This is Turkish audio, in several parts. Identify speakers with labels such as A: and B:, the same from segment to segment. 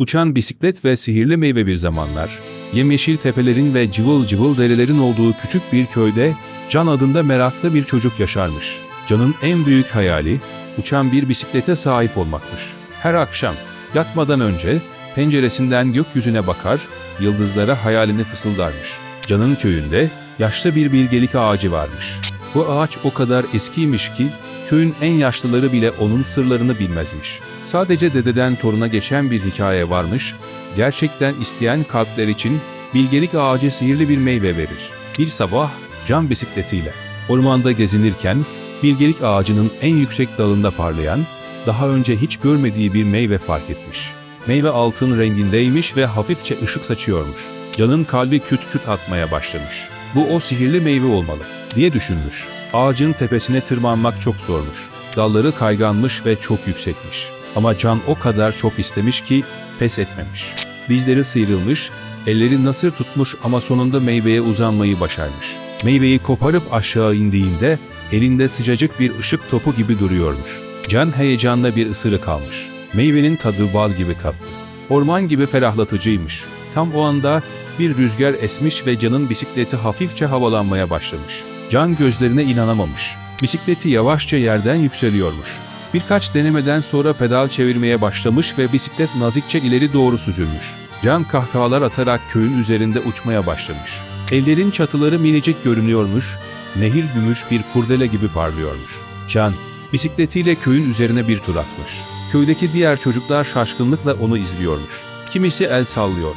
A: Uçan bisiklet ve sihirli meyve bir zamanlar, yemyeşil tepelerin ve cıvıl cıvıl derelerin olduğu küçük bir köyde Can adında meraklı bir çocuk yaşarmış. Can'ın en büyük hayali uçan bir bisiklete sahip olmakmış. Her akşam yatmadan önce penceresinden gökyüzüne bakar, yıldızlara hayalini fısıldarmış. Can'ın köyünde yaşlı bir bilgelik ağacı varmış. Bu ağaç o kadar eskiymiş ki köyün en yaşlıları bile onun sırlarını bilmezmiş. Sadece dededen toruna geçen bir hikaye varmış. Gerçekten isteyen kalpler için bilgelik ağacı sihirli bir meyve verir. Bir sabah can bisikletiyle ormanda gezinirken bilgelik ağacının en yüksek dalında parlayan, daha önce hiç görmediği bir meyve fark etmiş. Meyve altın rengindeymiş ve hafifçe ışık saçıyormuş. Canın kalbi küt küt atmaya başlamış. Bu o sihirli meyve olmalı diye düşünmüş. Ağacın tepesine tırmanmak çok zormuş. Dalları kayganmış ve çok yüksekmiş. Ama Can o kadar çok istemiş ki pes etmemiş. Dizleri sıyrılmış, elleri nasır tutmuş ama sonunda meyveye uzanmayı başarmış. Meyveyi koparıp aşağı indiğinde elinde sıcacık bir ışık topu gibi duruyormuş. Can heyecanla bir ısırık almış. Meyvenin tadı bal gibi tatlı. Orman gibi ferahlatıcıymış. Tam o anda bir rüzgar esmiş ve Can'ın bisikleti hafifçe havalanmaya başlamış. Can gözlerine inanamamış. Bisikleti yavaşça yerden yükseliyormuş. Birkaç denemeden sonra pedal çevirmeye başlamış ve bisiklet nazikçe ileri doğru süzülmüş. Can kahkahalar atarak köyün üzerinde uçmaya başlamış. Ellerin çatıları minicik görünüyormuş, nehir gümüş bir kurdele gibi parlıyormuş. Can, bisikletiyle köyün üzerine bir tur atmış. Köydeki diğer çocuklar şaşkınlıkla onu izliyormuş. Kimisi el sallıyor,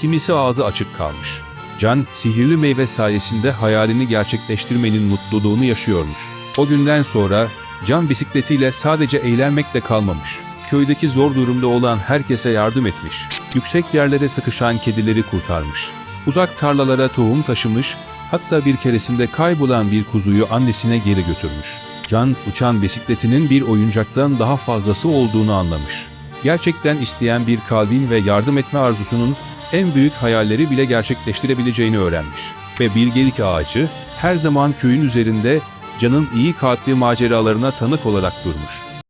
A: kimisi ağzı açık kalmış. Can, sihirli meyve sayesinde hayalini gerçekleştirmenin mutluluğunu yaşıyormuş. O günden sonra Can bisikletiyle sadece eğlenmekle kalmamış. Köydeki zor durumda olan herkese yardım etmiş. Yüksek yerlere sıkışan kedileri kurtarmış. Uzak tarlalara tohum taşımış, hatta bir keresinde kaybolan bir kuzuyu annesine geri götürmüş. Can, uçan bisikletinin bir oyuncaktan daha fazlası olduğunu anlamış. Gerçekten isteyen bir kalbin ve yardım etme arzusunun en büyük hayalleri bile gerçekleştirebileceğini öğrenmiş. Ve bilgelik ağacı her zaman köyün üzerinde Can'ın iyi kalpli maceralarına tanık olarak durmuş.